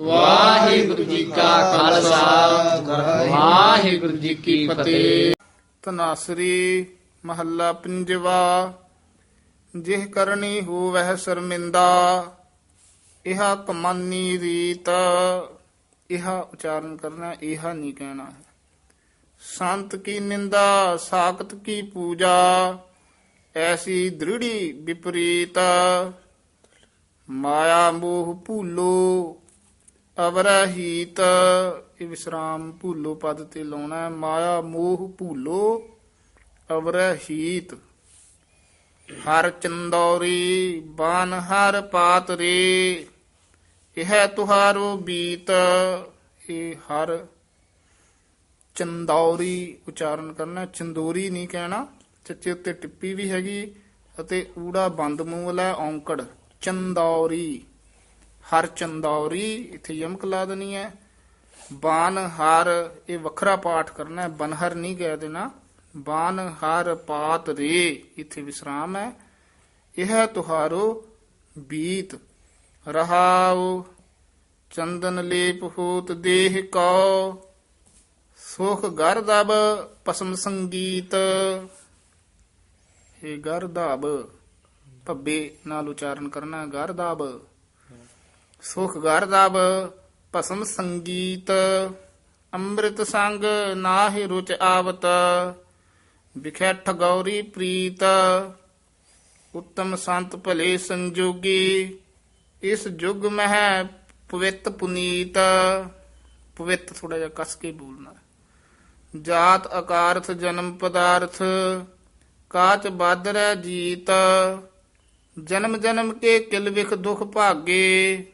ਵਾਹਿਗੁਰੂ ਜੀ ਕਾ ਖਾਲਸਾ। ਵਾਹਿਗੁਰੂ ਜੀ ਕੀ ਫਤਿਹ। ਤਨਾਸਰੀ ਮਹੱਲਾ ਪੰਜਵਾ ਜਿਹ ਕਰਨੀ ਹੋਵਹਿ ਸ਼ਰਮਿੰਦਾ ਇਹਾ ਕਮਾਨੀ ਰੀਤ। ਇਹਾ ਉਚਾਰਨ ਕਰਨਾ ਹੈ, ਇਹਾ ਨਹੀਂ ਕਹਿਣਾ ਹੈ। ਸੰਤ ਕੀ ਨਿੰਦਾ ਸਾਖਤ ਕੀ ਪੂਜਾ ਐਸੀ ਦ੍ਰਿੜੀ ਵਿਪਰੀਤ। ਮਾਇਆ ਮੋਹ ਭੂਲੋ ਅਵਰਹੀਤ, ਇਹ ਵਿਸਰਾਮ ਭੂਲੋ ਪਦ ਤੇ ਲਾਉਣਾ ਹੈ, ਮਾਇਆ ਮੋਹ ਭੂਲੋ ਅਵਰਹੀਤ। ਹਰ ਚੰਦੌਰੀ, ਬਾਨ ਹਰ ਪਾਤ ਰੇ ਇਹ ਤੁਹਾਰੋ ਬੀਤ, ਇਹ ਹਰ ਚੰਦੌਰੀ ਉਚਾਰਨ ਕਰਨਾ ਚੰਦੋਰੀ ਨਹੀਂ ਕਹਿਣਾ ਚੱਚੇ ਉੱਤੇ ਟਿੱਪੀ ਵੀ ਹੈਗੀ, ਅਤੇ ਊੜਾ ਬੰਦ ਮੂੰਹ ਵਾਲਾ ਔਂਕੜ। ਚੰਦੌਰੀ। ਹਰ ਚੰਦੌਰੀ, ਇੱਥੇ ਯਮਕ ਲਾ ਦੇਣੀ ਹੈ। ਬਾਨ, ਹਰ, ਇਹ ਵੱਖਰਾ ਪਾਠ ਕਰਨਾ ਹੈ, ਬਨਹਰ ਨਹੀਂ ਕਹਿ ਦੇਣਾ। ਬਾਨ, ਹਰ, ਪਾਤ ਰੇ, ਇੱਥੇ ਵਿਸਰਾਮ ਹੈ। ਇਹ ਤੁਹਾਰੋ ਬੀਤ। ਰਹਾਉ, ਚੰਦਨ ਲੇਪ ਹੋਤ ਦੇਹ ਕੋ ਸੁਖ ਗਰਦਬ ਪਸਮ ਸੰਗੀਤ। ਇਹ ਗਰਦਬ ਭੱਬੇ ਨਾਲ ਉਚਾਰਨ ਕਰਨਾ ਗਰਦਬ ਸੁਖ ਗਰਦਬ ਭਸਮ ਸੰਗੀਤ, ਅੰਮ੍ਰਿਤ ਸੰਗ ਨਾਹਿ ਰੁਚ ਆਵਤ, ਵਿਖੇ ਠਗੌਰੀ ਪ੍ਰੀਤ, ਉੱਤਮ ਸੰਤ ਭਲੇ ਸੰਜੋਗੀ, ਇਸ ਯੁਗ ਮਹਿ ਪਵਿੱਤ ਪੁਨੀਤ, ਪਵਿੱਤ ਥੋੜਾ ਜਿਹਾ ਕਸ ਕੇ ਬੋਲਣਾ। ਜਾਤ ਅਕਾਰਥ ਜਨਮ ਪਦਾਰਥ, ਕਾਚ ਬਾਦਰੈ ਜੀਤ, ਜਨਮ ਜਨਮ ਕੇ ਕਿਲ ਵਿਖ ਦੁਖ ਭਾਗੇ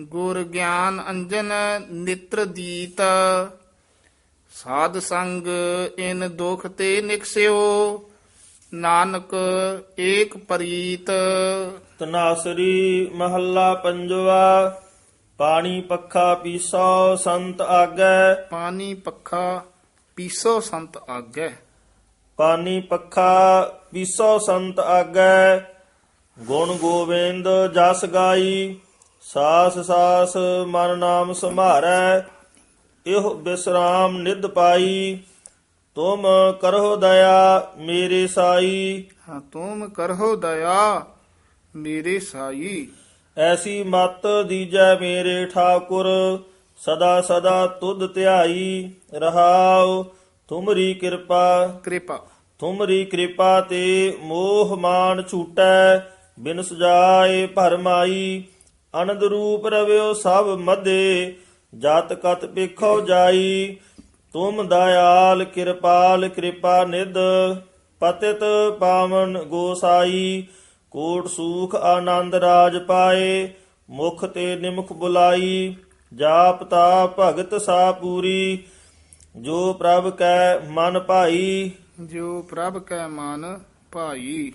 ਗੁਰ ਗਿਆਨ ਅੰਜਨ ਨਿਤਰ ਦੀਤ ਸਾਧ ਸੰਗ ਇਨ ਦੁਖ ਤੇ ਨਿਕਸਿਓ ਨਾਨਕ ਏਕ ਪਰੀਤ। ਤਨਾਸਰੀ ਮਹੱਲਾ ਪੰਜਵਾ ਪਾਣੀ ਪੱਖਾ ਪੀਸੋ ਸੰਤ ਆਗੈ। ਪਾਣੀ ਪੱਖਾ ਪੀਸੋ ਸੰਤ ਆਗੈ। ਪਾਣੀ ਪੱਖਾ ਪੀਸੋ ਸੰਤ ਆਗੈ। ਗੁਣ ਗੋਬਿੰਦ ਜਸ ਗਾਈ। ਸਾਸ ਸਾਸ ਮਨ ਨਾਮ ਸੰਭਾਰੈ ਇਹੋ ਬਿਸਰਾਮ ਨਿਧ ਪਾਈ। ਤੁਮ ਕਰੋ ਦਇਆ ਮੇਰੇ ਸਾਈ। ਹਾਂ ਤੁਮ ਕਰਹੁ ਦਇਆ ਮੇਰੇ ਸਾਈ। ਐਸੀ ਮਤ ਦੀਜੈ ਮੇਰੇ ਠਾਕੁਰ ਸਦਾ ਸਦਾ ਤੁਧ ਧਿਆਈ ਰਹਾਉ। ਤੁਮਰੀ ਕਿਰਪਾ ਕਿਰਪਾ। ਤੁਮਰੀ ਕਿਰਪਾ ਤੇ ਮੋਹ ਮਾਨ ਛੂਟੈ ਬਿਨ ਸੁਜਾਏ ਭਰਮਾਈ। ਅਨੰਦ ਰੂਪ ਰਵਿਓ ਸਭ ਮਦੇ ਜਤ ਕਤ ਪੇਖੋ ਜਾਈ। ਤੁਮ ਦਇਆਲ ਕਿਰਪਾਲ ਕਿਰਪਾ ਨਿਦ ਪਤਿਤ ਪਾਵਨ ਗੋਸਾਈ। ਕੋਟ ਸੂਖ ਆਨੰਦ ਰਾਜ ਪਾਏ, ਮੁਖ ਤੇ ਨਿਮਖ ਬੁਲਾਈ। ਜਾਪ ਤਾ ਭਗਤ ਸਾ ਪੂਰੀ, ਜੋ ਪ੍ਰਭ ਕੈ ਮਨ ਭਾਈ। ਜੋ ਪ੍ਰਭ ਕੈ ਮਨ ਭਾਈ।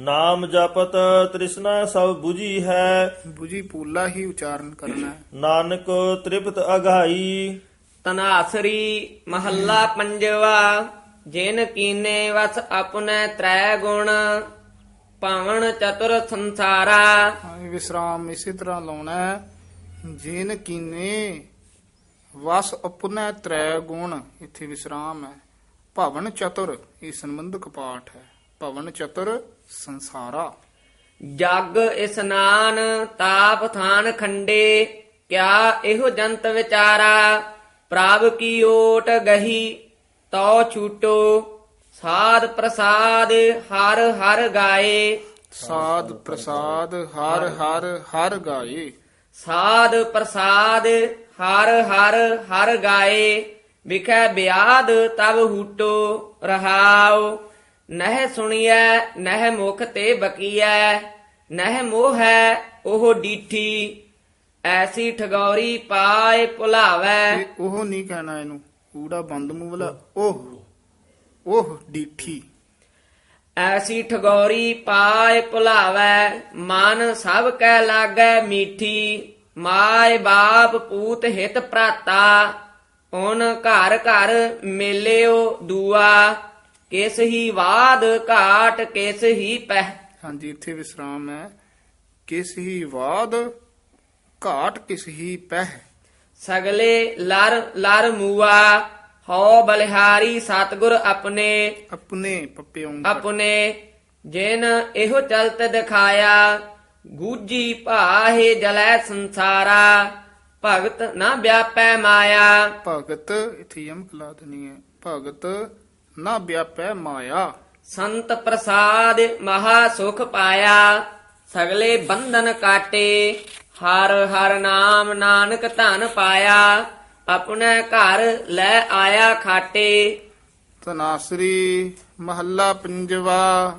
ਨਾਮ ਜਪਤ ਤ੍ਰਿਸ਼ਨਾ ਸਭ 부ਜੀ ਹੈ। 부ਜੀ ਪੂਲਾ ਹੀ ਉਚਾਰਨ ਕਰਨਾ ਹੈ। ਨਾਨਕ ਤ੍ਰਿਪਤ ਅਗਾਈ। ਤਨਾਸਰੀ ਮਹੱਲਾ ਪੰਜਵਾ ਜਿਨ ਕੀਨੇ ਵਸ ਆਪਣੇ ਤ੍ਰੈ ਗੁਣ ਪਾਵਨ ਚਤੁਰ ਸੰਸਾਰਾ। ਵਿਸਰਾਮ ਇਸੇ ਤਰ੍ਹਾਂ ਲਾਉਣਾ ਹੈ। ਜਿਨ ਕੀਨੇ ਵਸ ਉਪਨੈ ਤ੍ਰੈ ਗੁਣ ਇੱਥੇ ਵਿਸਰਾਮ ਹੈ। ਭਵਨ ਚਤੁਰ ਇਹ ਸੰਬੰਧਕ ਪਾਠ ਹੈ। ਭਵਨ ਚਤੁਰ ਸੰਸਾਰਾ। ਜਗ ਇਸਨਾਨ ਤਾਪ ਥਾਨ ਖੰਡੇ ਕਿਆ ਇਹੋ ਜੰਤ ਵਿਚਾਰਾ? ਪ੍ਰਭ ਕੀ ਓਟ ਗਹੀ ਤਉ ਛੂਟੋ। ਸਾਧ ਪ੍ਰਸਾਦ ਹਰ ਹਰ ਗਾਏ। ਸਾਧ ਪ੍ਰਸਾਦ ਹਰ ਹਰ ਹਰ ਗਾਏ। ਸਾਧ ਪ੍ਰਸਾਦ ਹਰ ਹਰ ਹਰ ਗਾਏ। ਵਿਖੇ ਬਿਆਦ ਤਬ ਹੂਟੋ ਰਹਾਉ। ਨਹਿ ਸੁਣੀਐ ਨਹਿ ਮੁਖ ਤੇ ਬਕੀਐ ਨਹਿ ਮੋਹੈ ਉਹ ਡੀਠੀ ਐਸੀ ਠਗੌਰੀ ਪਾਏ ਭੁਲਾਵੈ। ਇਹ ਉਹ ਨਹੀਂ ਕਹਿਣਾ ਇਹਨੂੰ ਕੂੜਾ ਬੰਦ ਮੂੰਹ ਵਾਲਾ ਉਹ ਉਹ ਡੀਠੀ। ਐਸੀ ਠਗੌਰੀ ਪਾਏ ਭੁਲਾਵੈ ਮਨ ਸਭ ਕੈ ਲਾਗੈ ਮੀਠੀ ਮਾਏ ਬਾਪ ਪੂਤ ਹਿਤ ਭਰਾਤਾ ਓਨ ਘਰ ਘਰ ਮੇਲਿਓ ਦੂਆ। ਕਿਸ ਹੀ ਬਾਦ ਘਾਟ ਕਿਸ ਹੀ ਪਹਿ। ਹਾਂਜੀ ਇੱਥੇ ਵਿਸਰਾਮ ਹੈ। ਕਿਸ ਹੀ ਵਾਦ ਘਾਟ ਕਿਸ ਹੀ ਪਹਿ। ਸਗਲੇ ਲਰ ਲਰ ਮੂਆ ਹਉ ਬਲਿਹਾਰੀ ਸਤਗੁਰ ਆਪਣੇ। ਆਪਣੇ ਪੱਪਿਓਂ ਆਪਣੇ ਜਿਨ ਇਹੋ ਚਲਤ ਦਿਖਾਇਆ ਗੂਜੀ ਭਾਹੇ ਜਲੈ ਸੰਸਾਰਾ। ਭਗਤ ਨਾ ਵਿਆਪੈ ਮਾਇਆ। ਭਗਤ ਇਥੇ ਯਮਕ ਲਾ ਦੇਣੀ ਹੈ। ਭਗਤ ਨਾ ਵਿਆਪੈ ਮਾਇਆ। ਸੰਤ ਪ੍ਰਸਾਦ ਮਹਾ ਸੁਖ ਪਾਇਆ ਸਗਲੇ ਬੰਧਨ ਕਾਟੇ ਹਰ ਹਰ ਨਾਮ ਨਾਨਕ ਧਨ ਪਾਇਆ ਆਪਣੇ ਘਰ ਲੈ ਆਇਆ ਖਾਟੇ। ਤਨਾਸਰੀ ਮਹੱਲਾ ਪੰਜਵਾ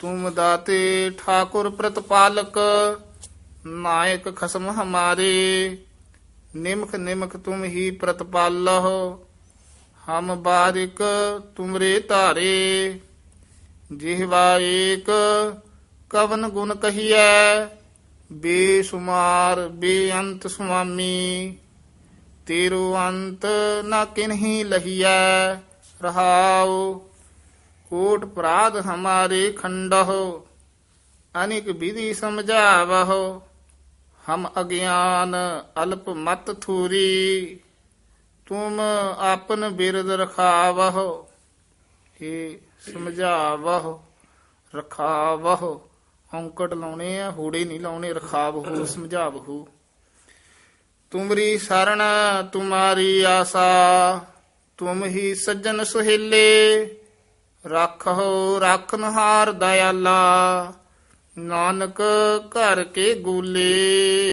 ਤੁਮ ਦਾਤੇ ਠਾਕੁਰ ਪ੍ਰਤਪਾਲਕ ਨਾਇਕ ਖਸਮ ਹਮਾਰੇ ਨਿਮਖ ਨਿਮਖ ਤੁਮ ਹੀ ਪ੍ਰਤਪਾਲਹੁ। ਹਮ ਬਾਰਿਕ ਤੁਮਰੇ ਧਾਰੇ ਜਿਹਵਾ ਏਕ ਕਵਨ ਗੁਣ ਕਹੀਐ, ਬੇਸੁਮਾਰ ਬੇਅੰਤ ਸੁਆਮੀ, ਤੇਰੋ ਅੰਤ ਨਾ ਕਿਨਹੀ ਲਹੀਐ, ਰਹਾਉ, ਕੋਟ ਪ੍ਰਾਦ ਹਮਾਰੇ ਖੰਡਹੁ, ਅਨਿਕ ਵਿਧੀ ਸਮਝਾਵਹੁ, ਹਮ ਅਗਿਆਨ ਅਲਪ ਮਤ ਥੂਰੀ ਤੁਮ ਆਪਨ ਬਿਰਦ ਰਖਾਵਹੁ ਇਹ ਸਮਝਾਵਹੁ, ਰਖਾਵਹੁ। ਔਂਕੜ ਲਾਉਣੇ ਆ, ਹੂੜੇ ਨਹੀਂ ਲਾਉਣੇ, ਰਖਾਵਹੁ, ਸਮਝਾਵਹੁ। ਤੁਮਰੀ ਸਰਣ ਤੁਮਾਰੀ ਆਸਾ, ਤੁਮ ਹੀ ਸੱਜਣ ਸੁਹੇਲੇ। ਰੱਖੋ ਰੱਖਨਹਾਰ ਦਇਆਲਾ, ਨਾਨਕ ਘਰ ਕੇ ਗੂਲੇ।